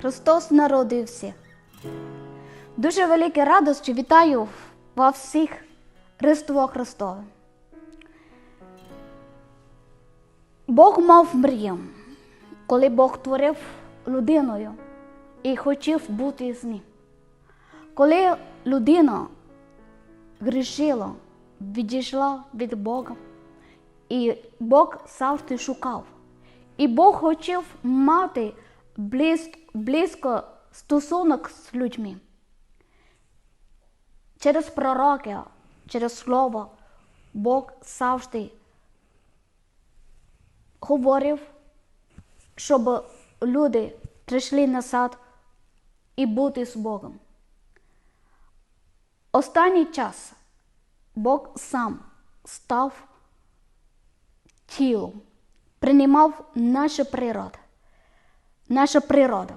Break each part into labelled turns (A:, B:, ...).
A: Христос народився. Дуже велике радості вітаю вас всіх Різдво Христове. Бог мав мрію, коли Бог творив людиною і хотів бути з ним. Коли людина грішила, відійшла від Бога, і Бог завжди шукав. І Бог хотів мати близько стосунок з людьми. Через пророки, через слово Бог завжди говорив, щоб люди прийшли назад і бути з Богом. Останній час Бог сам став тілом, приймав нашу природу. Наша природа.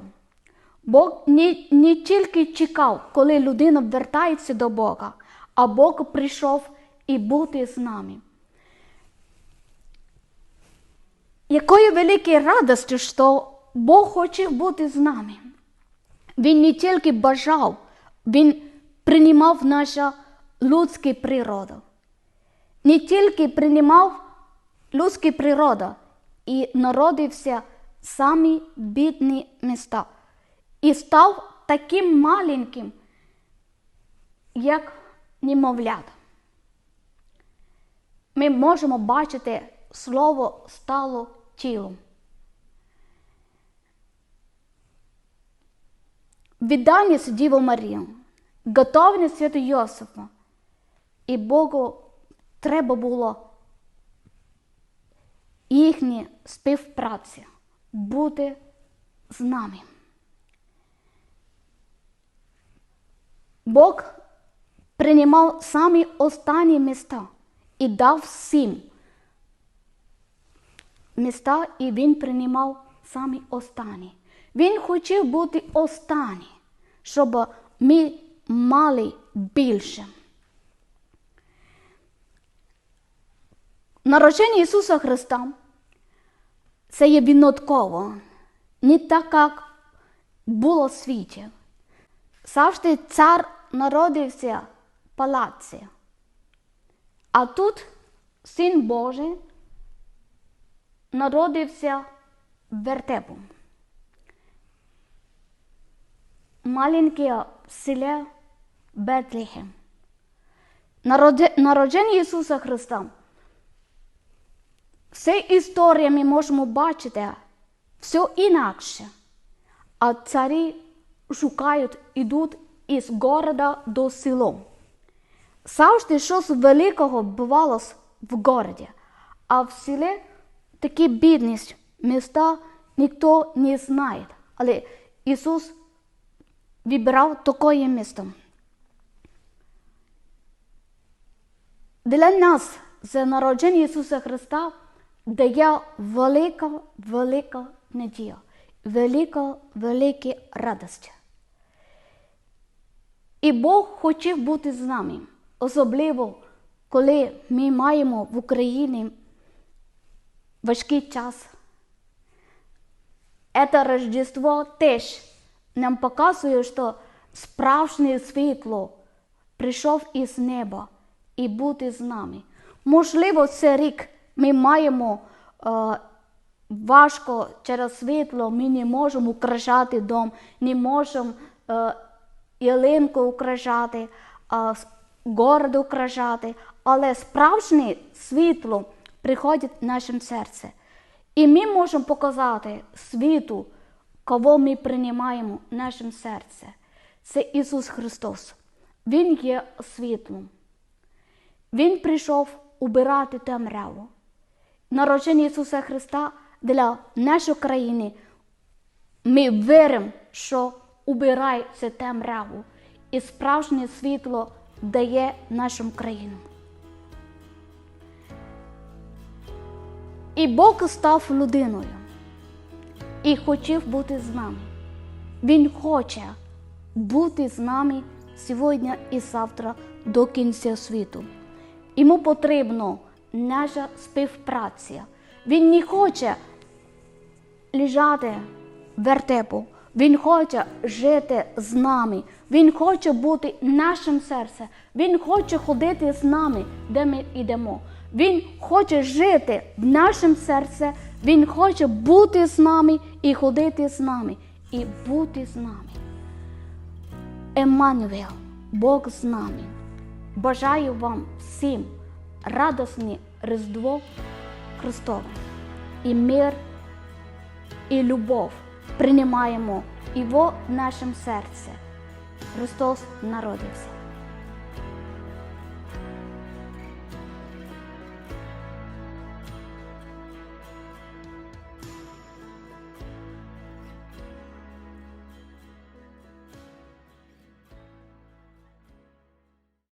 A: Бог не, не тільки чекав, коли людина вертається до Бога, а Бог прийшов і бути з нами. Якою великою радістю, що Бог хоче бути з нами. Він не тільки бажав, Він приймав нашу людську природу. Не тільки приймав людську природу і народився самі бідні міста. І став таким маленьким, як немовлят. Ми можемо бачити слово стало тілом. Відданість Діву Марію, готовність святу Йосифа. І Богу треба було їхні співпраці бути з нами. Бог приймав самі останні міста і дав всім міста, і він приймав самі останні. Він хотів бути останній, щоб ми мали більше. Народження Ісуса Христа це є винятково, не так, як було в світі. Завжди цар народився в палаці. А тут Син Божий народився в. Маленьке селе Бетлехем. Народження Ісуса Христа. Все історія ми можемо бачити все інакше. А царі шукають, ідуть із города до село. Завжди щось великого бувалося в городі, а в селі такі бідність, міста ніхто не знає. Але Ісус вибрав таке місто. Для нас за народження Ісуса Христа дає велика, велика надія, велика, велика радість. І Бог хотів бути з нами, особливо, коли ми маємо в Україні важкий час. Це Рождество теж нам показує, що справжнє світло прийшов із неба і бути з нами. Можливо, цей рік ми маємо е, важко через світло, ми не можемо украшати дом, не можемо е, ялинку украшати, е, город украшати, але справжнє світло приходить в наше серце. І ми можемо показати світу, кого ми приймаємо в нашому серці. Це Ісус Христос. Він є світлом. Він прийшов убирати темряву. Народження Ісуса Христа для нашої країни. Ми віримо, що убирає цю темряву і справжнє світло дає нашим країнам. І Бог став людиною і хотів бути з нами. Він хоче бути з нами сьогодні і завтра до кінця світу. Йому потрібна наша співпраця. Він не хоче лежати вертепу, Він хоче жити з нами. Він хоче бути нашим серцем. Він хоче ходити з нами, де ми йдемо. Він хоче жити в нашому серці. Він хоче бути з нами і ходити з нами, і бути з нами. Еммануел, Бог з нами. Бажаю вам всім радосне Різдво Христове і мир, і любов приймаємо Його в нашому серці. Христос народився.